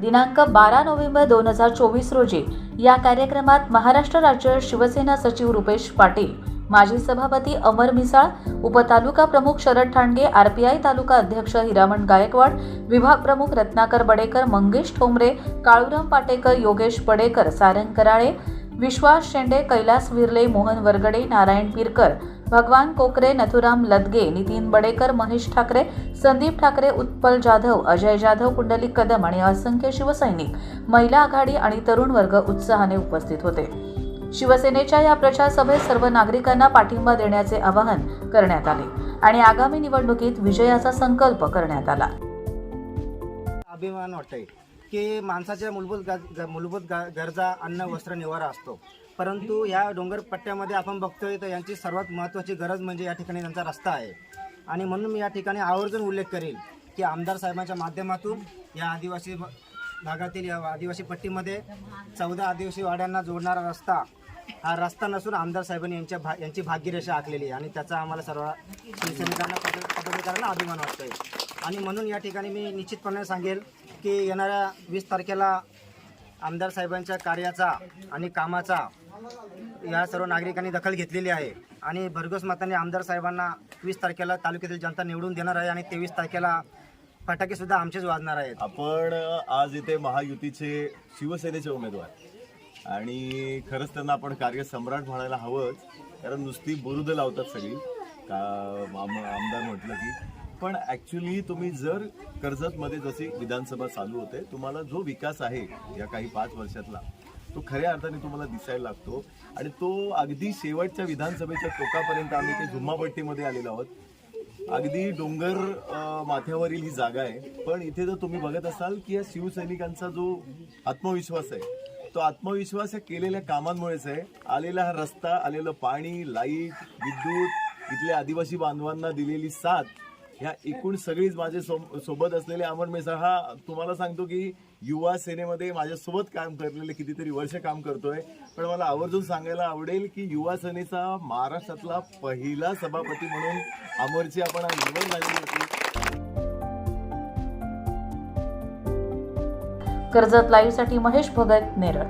दिनांक बारा नोव्हेंबर दोन हजार चोवीस रोजी या कार्यक्रमात महाराष्ट्र राज्य शिवसेना सचिव रुपेश पाटील माजी सभापती अमर मिसाळ उपतालुका प्रमुख शरद ठाणगे आरपीआय तालुका अध्यक्ष हिरामण गायकवाड विभाग प्रमुख रत्नाकर बडेकर मंगेश ठोंबरे काळूराम पाटेकर योगेश पडेकर सारंग कराळे विश्वास शेंडे कैलास विरले मोहन वरगडे नारायण पिरकर भगवान कोकरे नथुराम लदगे नितीन बडेकर महेश ठाकरे संदीप ठाकरे उत्पल जाधव अजय जाधव कुंडली कदम आणि असंख्य शिवसैनिक महिला आघाडी आणि तरुण वर्ग उत्साहाने उपस्थित होते. शिवसेनेच्या या प्रचार सभेत सर्व नागरिकांना पाठिंबा देण्याचे आवाहन करण्यात आले आणि आगामी निवडणुकीत विजयाचा संकल्प करण्यात आला. अभिमान वाटतंय की माणसाच्या मूलभूत गज मूलभूत ग- गरजा अन्न वस्त्र निवारा असतो. परंतु या डोंगर पट्ट्यामध्ये आपण बघतोय तर यांची सर्वात महत्त्वाची गरज म्हणजे या ठिकाणी त्यांचा रस्ता आहे. आणि म्हणून मी या ठिकाणी आवर्जून उल्लेख करेल की आमदार साहेबांच्या माध्यमातून या आदिवासी भागातील या आदिवासी पट्टीमध्ये चौदा आदिवासी वाड्यांना जोडणारा रस्ता हा रस्ता नसून आमदार साहेबांनी यांच्या भा यांची भाग्यरेषा आखलेली आहे. आणि त्याचा आम्हाला सर्व शिवसैनिकांना पद- पदाधिकाऱ्यांना अभिमान वाटतोय. आणि म्हणून या ठिकाणी मी निश्चितपणे सांगेल की येणाऱ्या वीस तारखेला आमदार साहेबांच्या कार्याचा आणि कामाचा या सर्व नागरिकांनी दखल घेतलेली आहे. आणि भरघोस मताने आमदार साहेबांना वीस तारखेला तालुक्यातील जनता निवडून देणार आहे आणि तेवीस तारखेला फटाके सुद्धा आमचेच वाजणार आहेत. आपण आज इथे महायुतीचे शिवसेनेचे उमेदवार. आणि खरंच त्यांना आपण कार्यसम्राट म्हणायला हवंच कारण नुसती बुरुद लावतात सगळी. का आमदार म्हटलं की. पण ॲक्च्युली तुम्ही जर कर्जतमध्ये जशी विधानसभा चालू होते तुम्हाला जो विकास आहे या काही पाच वर्षातला तो खऱ्या अर्थाने तुम्हाला दिसायला लागतो. आणि तो अगदी शेवटच्या विधानसभेच्या टोकापर्यंत आम्ही ते झुम्मापट्टीमध्ये आलेलो आहोत. अगदी डोंगर माथ्यावरील ही जागा आहे. पण इथे जर तुम्ही बघत असाल की या शिवसैनिकांचा जो आत्मविश्वास आहे तो आत्मविश्वास या केलेल्या कामांमुळेच आहे. आलेला हा रस्ता आलेलं पाणी लाइट विद्युत इथल्या आदिवासी बांधवांना दिलेली साथ ह्या एकूण सगळीच माझे सोबत असलेले अमर मेसा हा तुम्हाला सांगतो की युवा सेनेमध्ये माझ्यासोबत काम करलेले कितीतरी वर्ष काम करतोय. पण मला आवर्जून सांगायला आवडेल की युवा सेनेचा महाराष्ट्रातला पहिला सभापती म्हणून अमरची आपण निवड झालेली होती. कर्जत लाईव्हसाठी महेश भगत नेरळ.